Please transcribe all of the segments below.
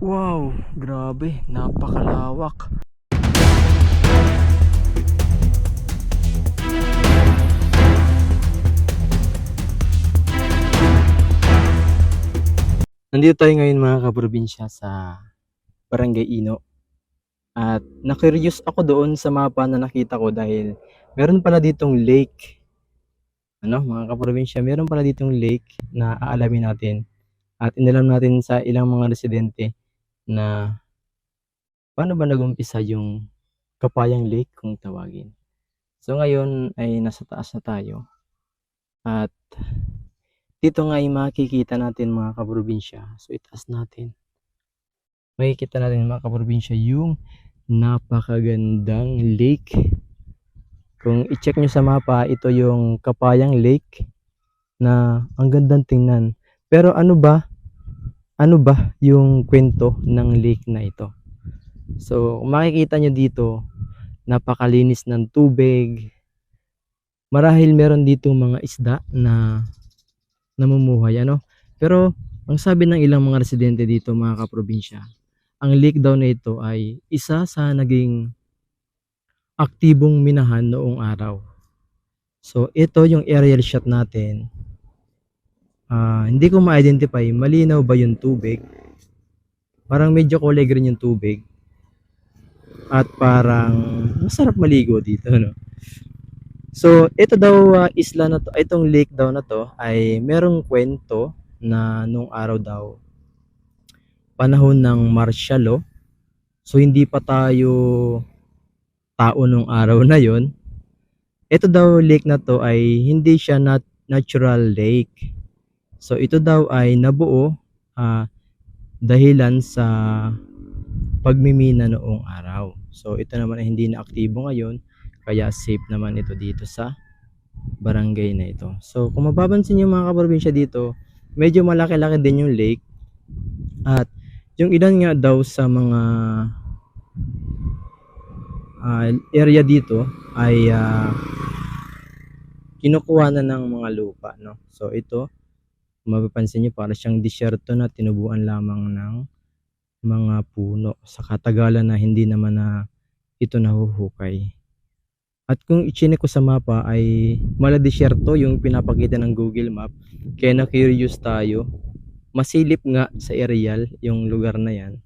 Wow, grabe, napakalawak. Nandito tayo ngayon mga kaprobinsya sa Barangay Ino. At na-curious ako doon sa mapa na nakita ko dahil meron pala ditong lake. Ano, mga kaprobinsya, meron pala ditong lake na aalamin natin. At inalam natin sa ilang mga residente na paano ba nag-umpisa yung Kapayang Lake kung tawagin. So ngayon ay nasa taas na tayo. At dito nga ay makikita natin mga kaprobinsya. So itaas natin. Makikita natin mga kaprobinsya yung napakagandang lake. Kung i-check nyo sa mapa, ito yung Kapayang Lake na ang gandang tingnan. Pero ano ba ano ba yung kwento ng lake na ito? So, kung makikita nyo dito, napakalinis ng tubig. Marahil meron dito mga isda na namumuhay, ano? Pero, ang sabi ng ilang mga residente dito, mga kaprobinsya, ang lake daw na ito ay isa sa naging aktibong minahan noong araw. So, ito yung aerial shot natin. Ah, hindi ko ma-identify, malinaw ba yung tubig? Parang medyo kulay green yung tubig. At parang masarap maligo dito, no? So, ito daw ah, isla na to, itong lake daw na to ay merong kwento na nung araw daw panahon ng martial law. So, hindi pa tayo tao nung araw na yon. Ito daw lake na to ay hindi siya nat natural lake. So, ito daw ay nabuo ah, dahilan sa pagmimina noong araw. So, ito naman ay hindi na aktibo ngayon kaya safe naman ito dito sa barangay na ito. So, kung mapapansin niyo mga kaprobinsya dito, medyo malaki-laki din yung lake. At yung ilan nga daw sa mga ah, area dito ay ah, kinukuha na ng mga lupa, no? So, ito, mapapansin niyo, para siyang disyerto na tinubuan lamang ng mga puno sa katagalan na hindi naman na ito nahuhukay. At kung ichine ko sa mapa ay mala disyerto yung pinapakita ng Google Map. Kaya na curious tayo. Masilip nga sa aerial yung lugar na yan.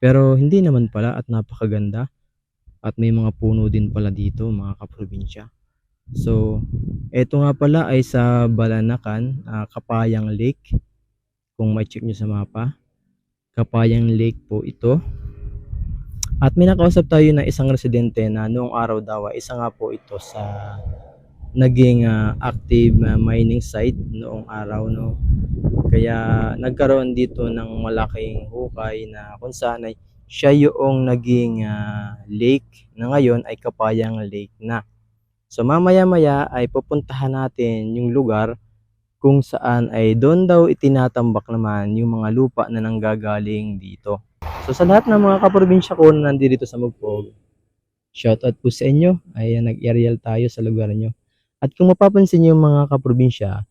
Pero hindi naman pala at napakaganda. At may mga puno din pala dito mga kaprobinsya. So, eto nga pala ay sa Balanakan, ah, Kapayang Lake. Kung may check nyo sa mapa. Kapayang Lake po ito. At may nakausap tayo na isang residente na noong araw daw ay isa nga po ito sa naging ah, active ah, mining site noong araw no. Kaya nagkaroon dito ng malaking hukay na kung saan ay siya yung naging ah, lake na ngayon ay Kapayang Lake na. So mamaya-maya ay pupuntahan natin yung lugar kung saan ay doon daw itinatambak naman yung mga lupa na nanggagaling dito. So sa lahat ng mga kaprobinsya ko na nandito sa Mugpog, shoutout po sa inyo. Ay nag-aerial tayo sa lugar nyo. At kung mapapansin niyo mga kaprobinsya,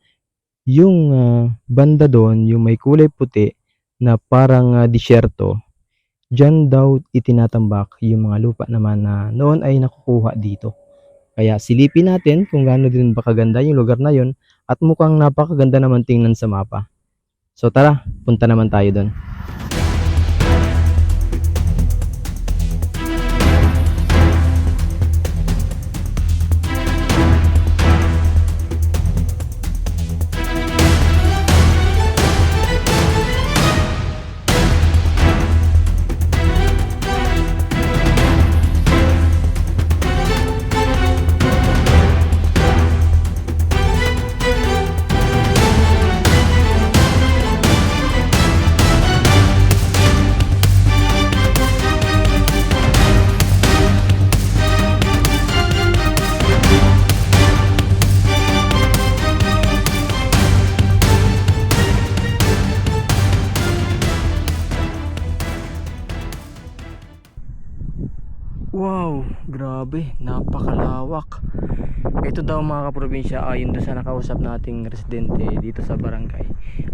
yung ah, banda doon, yung may kulay puti na parang ah, disyerto, dyan daw itinatambak yung mga lupa naman na noon ay nakukuha dito. Kaya silipin natin kung gaano din ba kaganda yung lugar na yon at mukhang napakaganda naman tingnan sa mapa. So tara, punta naman tayo doon. Wow, grabe, napakalawak. Ito daw mga kaprobinsya ayon doon sa nakausap nating residente dito sa barangay.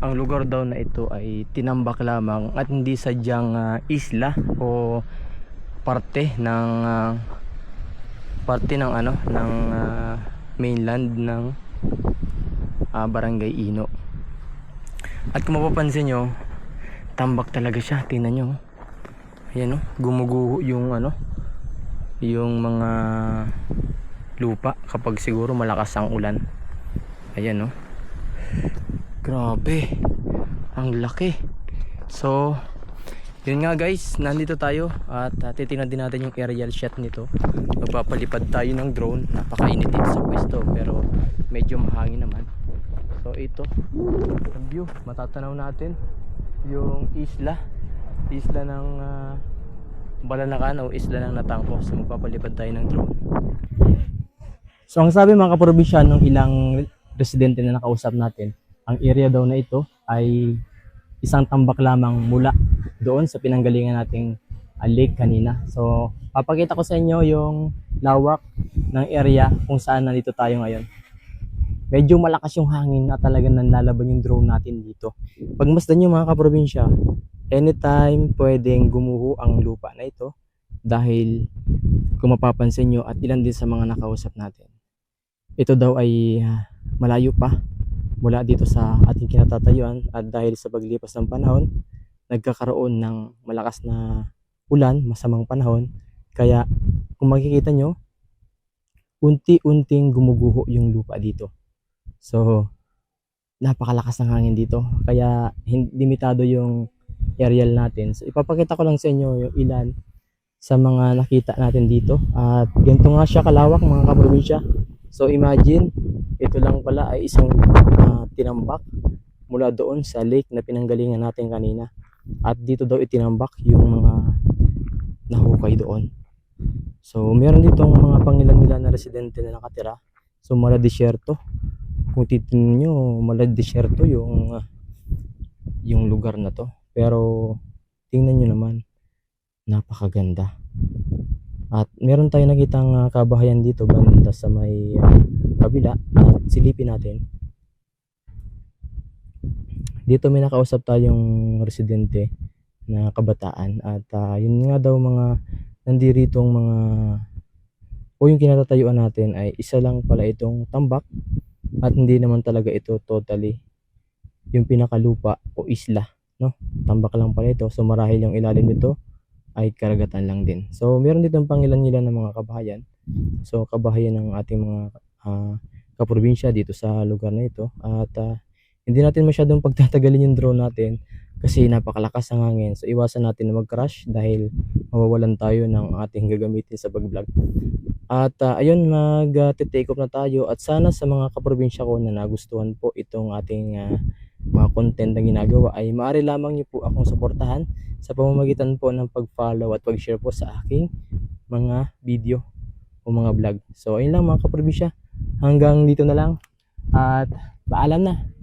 Ang lugar daw na ito ay tinambak lamang at hindi sadyang ah, isla o parte ng ah, parte ng ano ng ah, mainland ng ah, barangay Ino. At kung mapapansin nyo, tambak talaga siya. Tingnan nyo. Ayan o, gumuguho yung ano, yung mga lupa kapag siguro malakas ang ulan. Ayan no. Grabe. Ang laki. So, yun nga guys, nandito tayo at uh, titingnan din natin yung aerial shot nito. Magpapalipad tayo ng drone. Napakainit dito sa pwesto pero medyo mahangin naman. So ito, ang view, matatanaw natin yung isla. Isla ng ah, Balanakan o isla ng Natangko. So magpapalipad tayo ng drone. So ang sabi mga kaprobinsya ng ilang residente na nakausap natin, ang area daw na ito ay isang tambak lamang mula doon sa pinanggalingan nating ah, lake kanina. So papakita ko sa inyo yung lawak ng area kung saan nandito tayo ngayon. Medyo malakas yung hangin na talagang nanlalaban yung drone natin dito. Pagmasdan nyo mga kaprobinsya, anytime pwedeng gumuho ang lupa na ito dahil kung mapapansin nyo at ilan din sa mga nakausap natin ito daw ay ah, malayo pa mula dito sa ating kinatatayuan at dahil sa paglipas ng panahon nagkakaroon ng malakas na ulan, masamang panahon. Kaya kung makikita nyo unti-unting gumuguho yung lupa dito. So napakalakas ng hangin dito. Kaya hin- limitado yung aerial natin. So, ipapakita ko lang sa inyo yung ilan sa mga nakita natin dito. At ganito nga siya kalawak mga kaprobinsya. So, imagine, ito lang pala ay isang ah, tinambak mula doon sa lake na pinanggalingan natin kanina. At dito daw itinambak yung mga nahukay doon. So, meron ditong mga pangilan-ilan na residente na nakatira. So, mala disyerto. Kung titignan nyo, mala disyerto yung ah, yung lugar na to. Pero tingnan nyo naman, napakaganda. At meron tayo nakitang ah, kabahayan dito banda sa may ah, kabila. At silipin natin. Dito may nakausap tayong residente na kabataan. At ah, yun nga daw mga nandiritong mga o yung kinatatayuan natin ay isa lang pala itong tambak. At hindi naman talaga ito totally yung pinakalupa o isla no tambak lang pala ito. So marahil yung ilalim nito ay karagatan lang din. So meron ditong pangilan-ilan ng mga kabahayan. So kabahayan ng ating mga ah, kaprobinsya dito sa lugar na ito. At ah, hindi natin masyadong pagtatagalin yung drone natin kasi napakalakas ng hangin. So iwasan natin na mag-crash dahil mawawalan tayo ng ating gagamitin sa pag-vlog. At ah, ayun mag ah, take off na tayo. At sana sa mga kaprobinsya ko na nagustuhan po itong ating mga content na ginagawa ay maaari lamang niyo po akong suportahan sa pamamagitan po ng pag-follow at pag-share po sa aking mga video o mga vlog. So ayun lang mga kaprobinsya, hanggang dito na lang at paalam na.